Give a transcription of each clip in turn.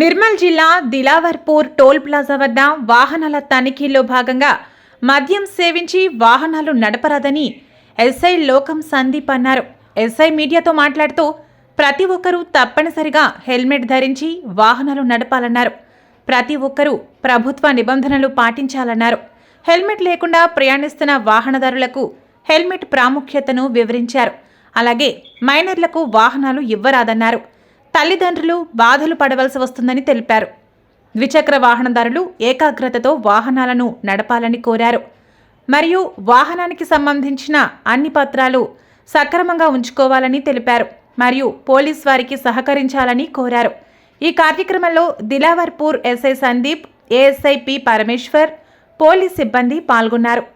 నిర్మల్ జిల్లా Dilawarpur toll plaza వద్ద వాహనాల తనిఖీల్లో భాగంగా మద్యం సేవించి వాహనాలు నడపరాదని ఎస్ఐ లోకం సందీప్ అన్నారు. ఎస్ఐ మీడియాతో మాట్లాడుతూ ప్రతి ఒక్కరూ తప్పనిసరిగా హెల్మెట్ ధరించి వాహనాలు నడపాలన్నారు. ప్రతి ఒక్కరూ ప్రభుత్వ నిబంధనలు పాటించాలన్నారు. హెల్మెట్ లేకుండా ప్రయాణిస్తున్న వాహనదారులకు హెల్మెట్ ప్రాముఖ్యతను వివరించారు. అలాగే మైనర్లకు వాహనాలు ఇవ్వరాదన్నారు. తల్లిదండ్రులు బాధలు పడవలసి వస్తుందని తెలిపారు. ద్విచక్ర వాహనదారులు ఏకాగ్రతతో వాహనాలను నడపాలని కోరారు. మరియు వాహనానికి సంబంధించిన అన్ని పత్రాలు సక్రమంగా ఉంచుకోవాలని తెలిపారు. మరియు పోలీస్ వారికి సహకరించాలని కోరారు. ఈ కార్యక్రమంలో Dilawarpur SI Sandeep ASI P Parameshwar police సిబ్బంది పాల్గొన్నారు.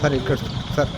సార్ ఇక్కడ సార్.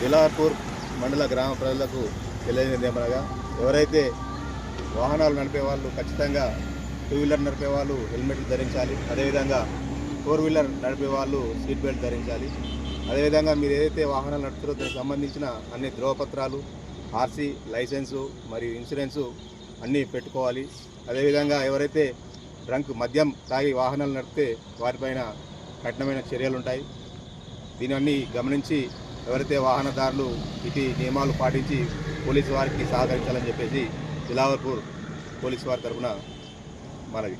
దిలార్పూర్ మండల గ్రామ ప్రజలకు తెలియజేది ఏమనగా ఎవరైతే వాహనాలు నడిపే వాళ్ళు ఖచ్చితంగా టూ వీలర్ నడిపే వాళ్ళు హెల్మెట్లు ధరించాలి. అదేవిధంగా ఫోర్ వీలర్ నడిపే వాళ్ళు సీట్ బెల్ట్ ధరించాలి. అదేవిధంగా మీరు ఏదైతే వాహనాలు నడుపుతారో దానికి సంబంధించిన అన్ని ధ్రువపత్రాలు ఆర్సీ లైసెన్సు మరియు ఇన్సూరెన్సు అన్నీ పెట్టుకోవాలి. అదేవిధంగా ఎవరైతే డ్రంక్ మద్యం తాగి వాహనాలు నడిపితే వారిపైన కఠినమైన చర్యలు ఉంటాయి. దీనివన్నీ గమనించి ఎవరైతే వాహనదారులు ఇటు నియమాలు పాటించి పోలీసు వారికి సహకరించాలని చెప్పేసి జిలావర్పూర్ పోలీసు వారి తరఫున మనవి.